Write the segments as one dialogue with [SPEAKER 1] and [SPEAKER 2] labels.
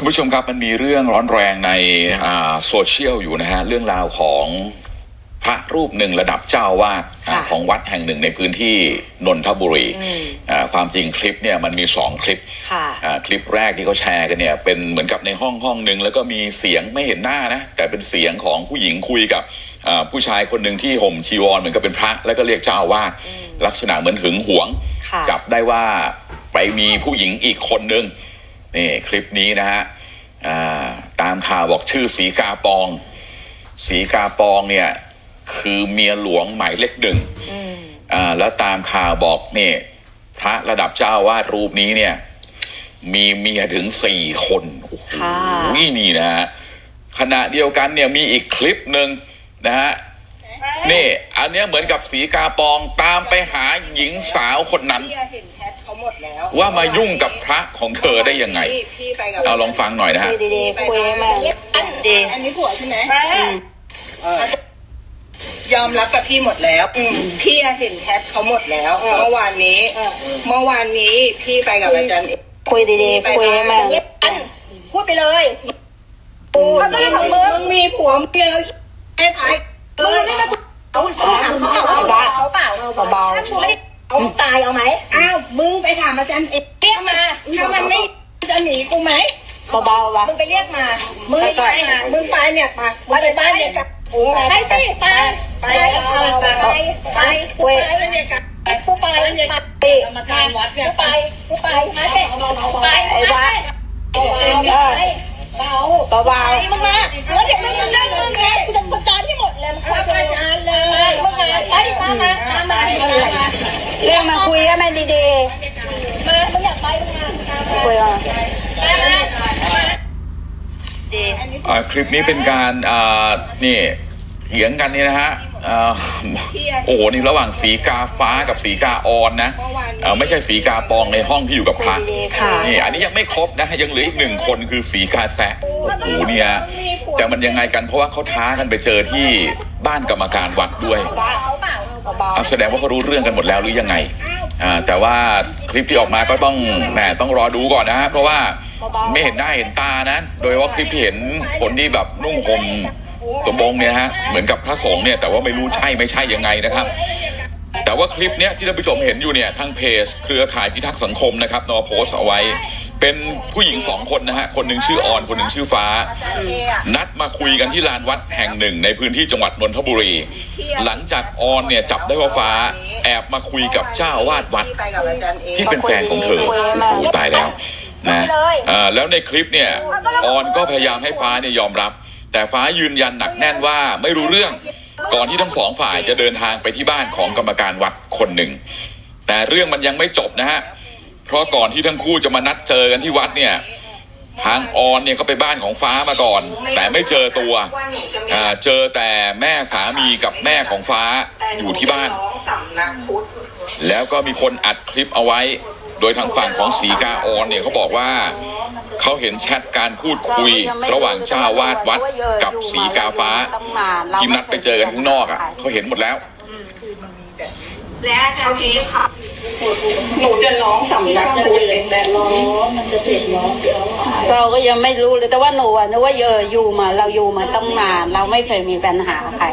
[SPEAKER 1] คุณผู้ชมครับมันมีเรื่องร้อนแรงในอ่าโซเชียลอยู่นะฮะเรื่องราวของพระรูปหนึ่งระดับเจ้าวาดอ่า
[SPEAKER 2] ค่ะ
[SPEAKER 1] ของวัดแห่งหนึ่งในพื้นที่นนทบุรี
[SPEAKER 2] อืม
[SPEAKER 1] อ่าความจริงคลิปเนี่ยมันมีสองคลิป
[SPEAKER 2] ค่ะ
[SPEAKER 1] อ่าคลิปแรกที่เขาแชร์กันเนี่ยเป็นเหมือนกับในห้องห้องหนึ่งแล้วก็มีเสียงไม่เห็นหน้านะแต่เป็นเสียงของผู้หญิงคุยกับอ่าผู้ชายคนหนึ่งที่ห่มชีวรเหมือนกับเป็นพระแล้วก็เรียกเจ้าอาวาสลักษณะเหมือนหึงหวง
[SPEAKER 2] ค่ะ
[SPEAKER 1] จับได้ว่าไปมีผู้หญิงอีกคนหนึ่ง นี่คลิปนี้นะฮะอ่าตามข่าวบอกชื่อสีกาปอง สีกาปองเนี่ยคือเมียหลวงหมายเลขหนึ่ง
[SPEAKER 2] อืม
[SPEAKER 1] อ่าแล้วตามข่าวบอกเนี่ยพระระดับเจ้าอาวาดรูปนี้เนี่ย มีเมียถึงสี่คนโอ้โห
[SPEAKER 2] ค่ะ
[SPEAKER 1] นี่นะฮะขณะเดียวกันเนี่ยมีอีกคลิปหนึ่งนะฮะนี่ อันเนี้ยเหมือนกับสีกาปองตามไปหาหญิงสาวคนนั้น
[SPEAKER 3] ว
[SPEAKER 1] ว่ามายุ่งกับพระของเธอได้ยังไง
[SPEAKER 3] พี่พี่ไปกับ
[SPEAKER 1] เอาลองฟังหน่อยนะฮะ
[SPEAKER 2] คุยดีๆคุยให้แม่ดี
[SPEAKER 3] อันนี้ผัวใช่ไหมยอมรับกับพี่หมดแล้วอืมพี่เห็นแชทเขาหมดแล้วเมื่อวานนี้เมื่อวานนี้พี่ไปกับอาจารย์เอก
[SPEAKER 2] คุยดีๆคุยให้แม่
[SPEAKER 3] พูดไปเลยพูดมึงมึงมีผัวเมียไอ้ไอ้มึงไม่ได้เขาเขาเขาเปล่า
[SPEAKER 2] เบา
[SPEAKER 3] เขาตายเอาไหมอ้าวมึงไปถามอาจารย์เอกเรียกมาถ้ามันไม่จะหนีกูไหม
[SPEAKER 2] ๆเบาๆวะ
[SPEAKER 3] มึงไปเรียกมา มึงไปมามึงไปเนี่ยมามึงไปบ้านเนี่ยกันไปสิไปไปไปไปไปไปเนี่ยกันไปกูไปเนี่ยกัน
[SPEAKER 2] ปี
[SPEAKER 3] กรรมการวัดเนี่ยไปกูไปมาสิไป
[SPEAKER 2] ไอ้วะ
[SPEAKER 3] เบา
[SPEAKER 2] เบา
[SPEAKER 3] ไปมึงมาแล้วเดี๋ยวมึงเล่นมึงไงกูจะประจานที่หมดเลยมึงประจานเลยมึงมาไปมามามามา
[SPEAKER 2] ๆเรียกมาคุยให้แม่ดี
[SPEAKER 3] มามึงอยากไปมึงมา
[SPEAKER 2] ๆคุยมา
[SPEAKER 3] มามา
[SPEAKER 2] ดี
[SPEAKER 1] อ่า คลิปนี้เป็นการอ่านี่เถียงกันนี่นะฮะอ่าโอ้โหนี่ระหว่างสีกาฟ้ากับสีกาออนนะอ่าไม่ใช่สีกาปองในห้องที่อยู่กับพระ
[SPEAKER 2] ดีๆค่ะ
[SPEAKER 1] นี่อันนี้ยังไม่ครบนะยังเหลืออีกหนึ่งคนคือสีกาแซะโอ้โหเนี่ยแต่มันยังไงกันเพราะว่าเขาท้ากันไปเจอที่บ้านกรรมการวัดด้วย
[SPEAKER 3] เขาเปล่า
[SPEAKER 2] เบา
[SPEAKER 1] อะแสดงว่าเขารู้เรื่องกันหมดแล้วหรือยังไง อ่าแต่ว่าคลิปที่ออกมาก็ต้องแหมต้องรอดูก่อนนะฮะเพราะว่าไม่เห็นหน้าเห็นตานะ โดยว่าคลิปที่เห็นคนที่แบบนุ่งห่มสบงเนี่ยฮะเหมือนกับพระสงฆ์เนี่ยแต่ว่าไม่รู้ใช่ไม่ใช่ยังไงนะครับ แต่ว่าคลิปเนี้ยที่ท่านผู้ชมเห็นอยู่เนี่ยทางเพจ เครือข่ายพิทักษ์สังคมนะครับนอโพสเอาไว้ เป็นผู้หญิงสองคนนะฮะคนหนึ่งชื่อออนคนหนึ่งชื่อฟ้า นัดมาคุยกันที่ลานวัดแห่งหนึ่ง ในพื้นที่จังหวัดนนทบุรี หลังจากออนเนี่ยจับได้ว่าฟ้า แอบมาคุยกับเจ้าอาวาดวัด
[SPEAKER 3] ไปกับอาจารย์เอก
[SPEAKER 1] ที่เป็นแฟนของเธอโอ้โหตายแล้วนะเอ่อแล้วในคลิปเนี่ยออนก็พยายามให้ฟ้าเนี่ยยอมรับ แต่ฟ้ายืนยันหนักแน่นว่าไม่รู้เรื่องก่อนที่ทั้งสองฝ่ายจะเดินทางไปที่บ้านของกรรมการวัดคนหนึ่ง แต่เรื่องมันยังไม่จบนะฮะ เพราะก่อนที่ทั้งคู่จะมานัดเจอกันที่วัดเนี่ย ทางออนเนี่ยเขาไปบ้านของฟ้ามาก่อน แต่ไม่เจอตัวอ่าเจอแต่แม่สามีกับแม่ของฟ้าอยู่ที่บ้าน
[SPEAKER 3] สำนักพุทธ
[SPEAKER 1] แล้วก็มีคนอัดคลิปเอาไว้ โดยทางฝั่งของสีกาออนเนี่ยเขาบอกว่าเขาเห็นแชทการพูดคุย ระหว่างเจ้าวาดวัดกับสีกาฟ้าที่นัดไปเจอกันข้างนอกอะเขาเห็นหมดแล้ว
[SPEAKER 3] และอาจารย์เอกค่ะหนูจะร้องสำนักพุทธแต่ร้องมันจะเสียงร้อง
[SPEAKER 2] เราก็ยังไม่รู้เลยแต่ว่าหนูอะนึกว่าเอออยู่มาเราอยู่มาตั้งนาน เราไม่เคยมีปัญหาใคร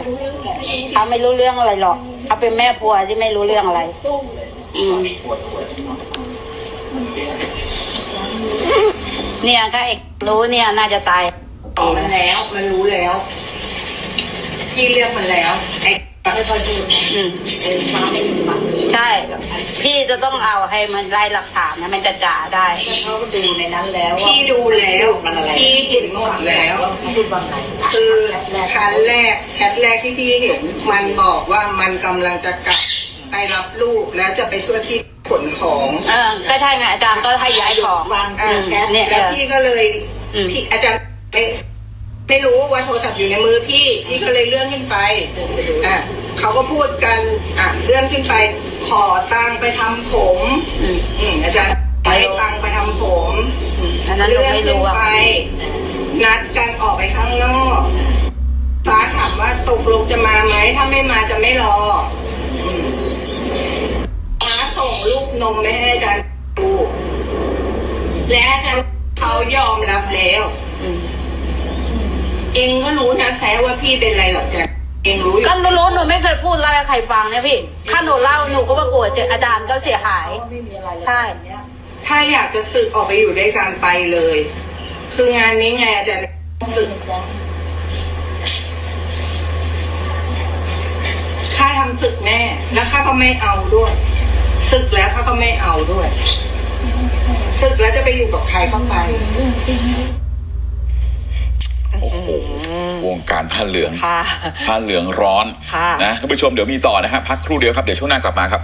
[SPEAKER 2] เขาไม่รู้เรื่องอะไรหรอก เขาเป็นแม่ผัวที่ไม่รู้เรื่องอะไร อืมเนี่ยค่ะเอกรู้เนี่ยน่าจะตาย
[SPEAKER 3] มันแล้ว มันรู้แล้ว พี่เรียกมันแล้วไอ้
[SPEAKER 2] อืมใช่ พี่จะต้องเอาให้มันไล่หลักฐานนะมันจะจ่าได้
[SPEAKER 3] เขาดูในนั้นแล้วพี่ดูแล้วพี่เห็นหมดแล้วคือครั้งแรกแชทแรกที่พี่เห็น มันบอกว่ามันกำลังจะกลับไปรับลูกแล้วจะไปช่วยพี่ขนของ
[SPEAKER 2] เออก็ใช่ไงอาจารย์ก็ให้ย้ายของ
[SPEAKER 3] อ่า
[SPEAKER 2] อืม
[SPEAKER 3] แชท
[SPEAKER 2] เนี่ย
[SPEAKER 3] แล้วพี่ก็เลย
[SPEAKER 2] อืม
[SPEAKER 3] พี่อาจารย์ไม่ ไม่รู้ว่าโทรศัพท์อยู่ในมือพี่พี่ก็เลยเลื่อนขึ้นไปอะเขาก็พูดกันอะเลื่อนขึ้นไป ขอตังค์ไปทำผม
[SPEAKER 2] อืม
[SPEAKER 3] อืมอาจารย์ให้ตังค์ไปทำผม
[SPEAKER 2] อันนั้นหนู
[SPEAKER 3] เลื่อน
[SPEAKER 2] ไม่
[SPEAKER 3] ขึ้น
[SPEAKER 2] รู้อะ
[SPEAKER 3] ไป นัดกันออกไปข้างนอกฟ้าถามว่าตกลงจะมาไหมถ้าไม่มาจะไม่รออืมฟ้าส่งรูปนมไปให้อาจารย์ดู และอาจารย์ท เขายอมรับแล้ว
[SPEAKER 2] อืม
[SPEAKER 3] เองก็รู้นะแซะว่าพี่เป็นไรหรอกจ๊ะเองรู้อยู่
[SPEAKER 2] ก็หนูรู้หนูไม่เคยพูดเล่าให้ใครฟังเนี่ยพี่ ถ้าหนูเล่าหนูก็ว่ากลัวเจออาจารย์ก็เสียหายใช่
[SPEAKER 3] ถ้าอยากจะสึกออกไปอยู่ด้วยกันไปเลย คืองานนี้ไงอาจารย์สึกข้าทำศึกแน่แล้วข้าก็ไม่เอาด้วยศึกแล้วข้าก็ไม่เอาด้วยศึกแล้วจะไปอยู่กับใครก็ไป
[SPEAKER 1] โอ้โหวงการผ้าเหลือง
[SPEAKER 4] ค่ะ
[SPEAKER 1] ผ้าเหลืองร้อน
[SPEAKER 4] ค่ะ
[SPEAKER 1] นะท่านผู้ชมเดี๋ยวมีต่อนะฮะพักครู่เดียวครับเดี๋ยวช่วงหน้ากลับมาครับ